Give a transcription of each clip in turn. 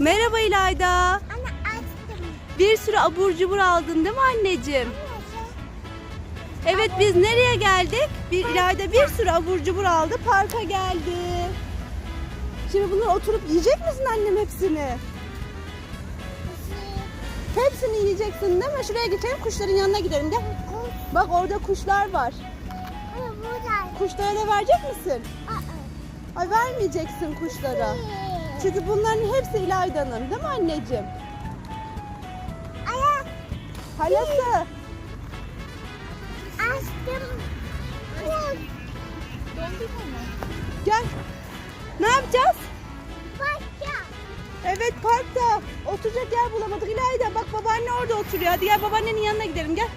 Merhaba İlayda. Anne açtım. Bir sürü abur cubur aldın değil mi anneciğim? Evet biz nereye geldik? Bir İlayda bir sürü abur cubur aldı. Parka geldi. Şimdi bunları oturup yiyecek misin annem hepsini? Hepsini yiyeceksin değil mi? Şuraya geçelim kuşların yanına gidelim gel. Bak orada kuşlar var. Kuşlara da verecek misin? Ay vermeyeceksin kuşlara. Çünkü bunların hepsi İlayda'nın değil mi anneciğim? Aya Halası. açtım. Gel. Ne yapacağız? Başka. Evet parkta. Oturacak yer bulamadık. İlayda bak babaanne orada oturuyor. Hadi gel babaannenin yanına gidelim. Gel.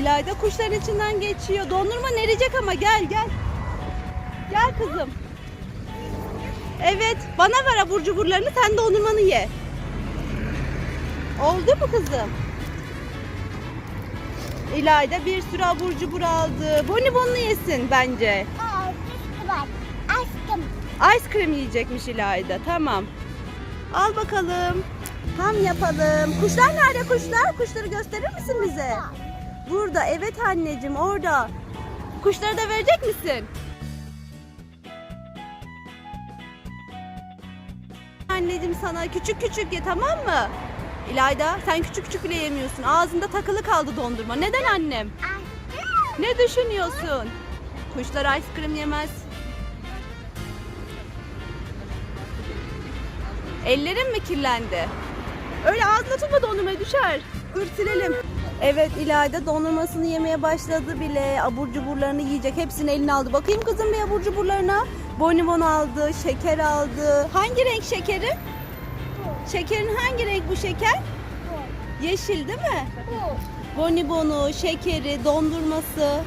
İlayda kuşların içinden geçiyor. Dondurma erecek ama gel gel. Gel kızım. Evet bana ver abur cuburlarını sen dondurmanı ye. Oldu mu kızım? İlayda bir sürü abur cubur aldı. Bonibonlu yesin bence. Açtım. Ice cream yiyecekmiş İlayda. Tamam. Al bakalım. Tam yapalım. Kuşlar nerede kuşlar? Kuşları gösterir misin bize? Burada. Evet anneciğim orada. Kuşları da verecek misin? Anneciğim sana küçük küçük ye tamam mı? İlayda sen küçük küçük bile yemiyorsun. Ağzında takılı kaldı dondurma. Neden annem? Ne düşünüyorsun? Kuşlar ice cream yemez. Ellerin mi kirlendi? Öyle ağzına tutma dondurmayı düşer. Dur. Evet İlayda dondurmasını yemeye başladı bile. Abur cuburlarını yiyecek. Hepsini eline aldı. Bakayım kızım bir abur cuburlarına. Bonibon aldı, şeker aldı. Hangi renk şekeri? Bu. Şekerin hangi renk bu şeker? Bu. Yeşil değil mi? Bu. bonibonu, şekeri, dondurması.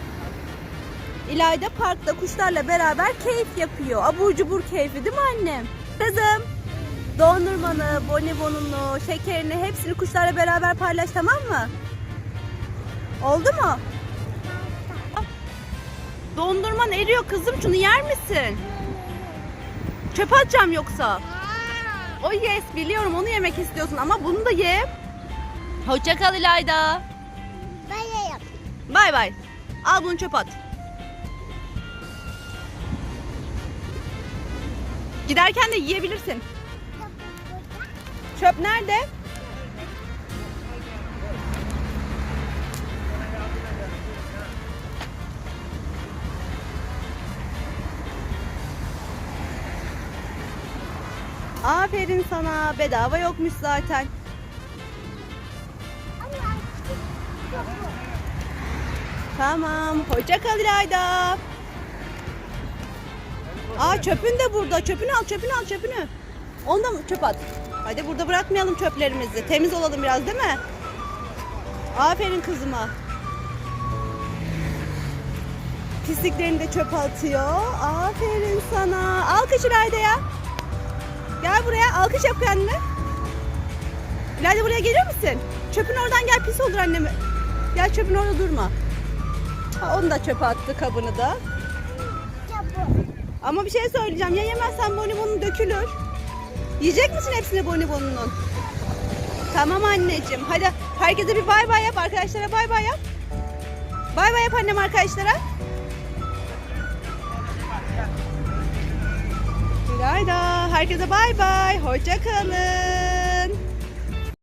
İlayda parkta kuşlarla beraber keyif yapıyor. Abur cubur keyfi değil mi annem? Kızım, dondurmanı, bonibonunu, şekerini hepsini kuşlarla beraber paylaş tamam mı? Oldu mu? Dondurman eriyor kızım şunu yer misin? Çöpe atacağım yoksa. O yes biliyorum onu yemek istiyorsun ama bunu da ye. Hoşça kal İlayda. Bay bay. Al bunu çöp at. Giderken de yiyebilirsin. Çöp nerede? Aferin sana. Bedava yokmuş zaten. Tamam. Hoşça kal İlayda. Aa çöpün de burada. Çöpünü al, çöpünü al, çöpünü. Onu da mı çöp at? Hadi burada bırakmayalım çöplerimizi. Temiz olalım biraz değil mi? Aferin kızıma. Pisliklerini de çöpe atıyor. Aferin sana. Alkış İlayda'ya. Gel buraya. Alkış yap kendine. İlayda buraya gelir misin? Çöpün oradan gel. Pis olur anneme. Gel çöpün orada durma. Ha, onu da çöpe attı kabını da. Ama bir şey söyleyeceğim. Ya yemezsen bonibonun dökülür. Yiyecek misin hepsini bonibonunun? Tamam anneciğim. Hadi herkese bir bay bay yap. Arkadaşlara bay bay yap. Bay bay yap annem arkadaşlara. Herkese bay bay. Hoşça kalın.